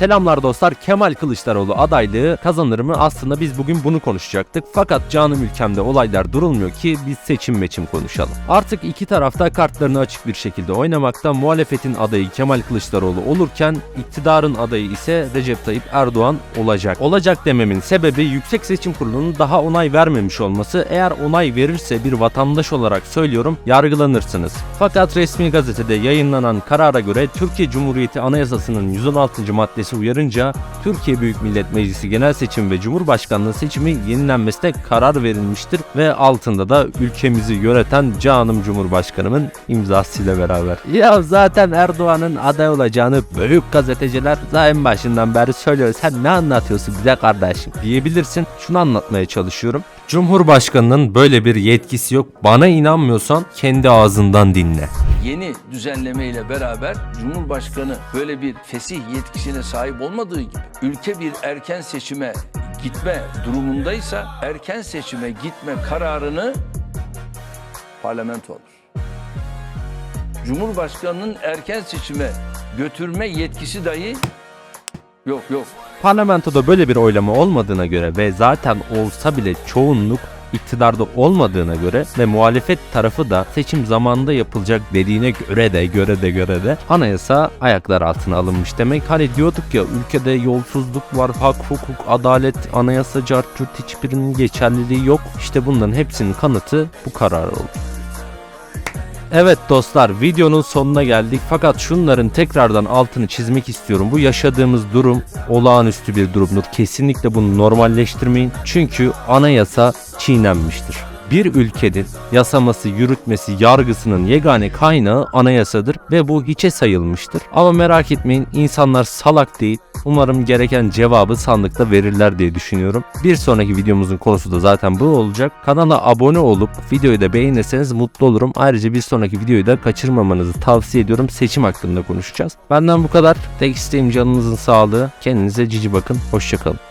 Selamlar dostlar. Kemal Kılıçdaroğlu adaylığı kazanır mı? Aslında biz bugün bunu konuşacaktık. Fakat canım ülkemde olaylar durulmuyor ki biz seçim meçim konuşalım. Artık iki tarafta kartlarını açık bir şekilde oynamakta. Muhalefetin adayı Kemal Kılıçdaroğlu olurken iktidarın adayı ise Recep Tayyip Erdoğan olacak. Olacak dememin sebebi Yüksek Seçim Kurulu'nun daha onay vermemiş olması. Eğer onay verirse bir vatandaş olarak söylüyorum yargılanırsınız. Fakat resmi gazetede yayınlanan karara göre Türkiye Cumhuriyeti Anayasası'nın 116. maddesi uyarınca Türkiye Büyük Millet Meclisi Genel Seçim ve Cumhurbaşkanlığı seçimi yenilenmesine karar verilmiştir ve altında da ülkemizi yöneten canım Cumhurbaşkanımın imzasıyla beraber. Ya zaten Erdoğan'ın aday olacağını büyük gazeteciler daha başından beri söylüyor. Sen ne anlatıyorsun güzel kardeşim diyebilirsin. Şunu anlatmaya çalışıyorum. Cumhurbaşkanının böyle bir yetkisi yok. Bana inanmıyorsan kendi ağzından dinle. Yeni düzenleme ile beraber Cumhurbaşkanı böyle bir fesih yetkisine sahip olmadığı gibi ülke bir erken seçime gitme durumundaysa erken seçime gitme kararını parlamento alır. Cumhurbaşkanının erken seçime götürme yetkisi dahi yok yok. Parlamentoda böyle bir oylama olmadığına göre ve zaten olsa bile çoğunluk iktidarda olmadığına göre ve muhalefet tarafı da seçim zamanında yapılacak dediğine göre de göre de göre de anayasa ayaklar altına alınmış demek. Hani diyorduk ya ülkede yolsuzluk var, hak, hukuk, adalet, anayasa, cartürt hiçbirinin geçerliliği yok. İşte bunların hepsinin kanıtı bu karar oldu. Evet dostlar videonun sonuna geldik fakat şunların tekrardan altını çizmek istiyorum. Bu yaşadığımız durum olağanüstü bir durumdur. Kesinlikle bunu normalleştirmeyin. Çünkü anayasa çiğnenmiştir. Bir ülkenin yasaması, yürütmesi, yargısının yegane kaynağı anayasadır ve bu hiçe sayılmıştır. Ama merak etmeyin insanlar salak değil. Umarım gereken cevabı sandıkta verirler diye düşünüyorum. Bir sonraki videomuzun konusu da zaten bu olacak. Kanala abone olup videoyu da beğenirseniz mutlu olurum. Ayrıca bir sonraki videoyu da kaçırmamanızı tavsiye ediyorum. Seçim hakkında konuşacağız. Benden bu kadar. Tek isteğim canınızın sağlığı. Kendinize cici bakın. Hoşçakalın.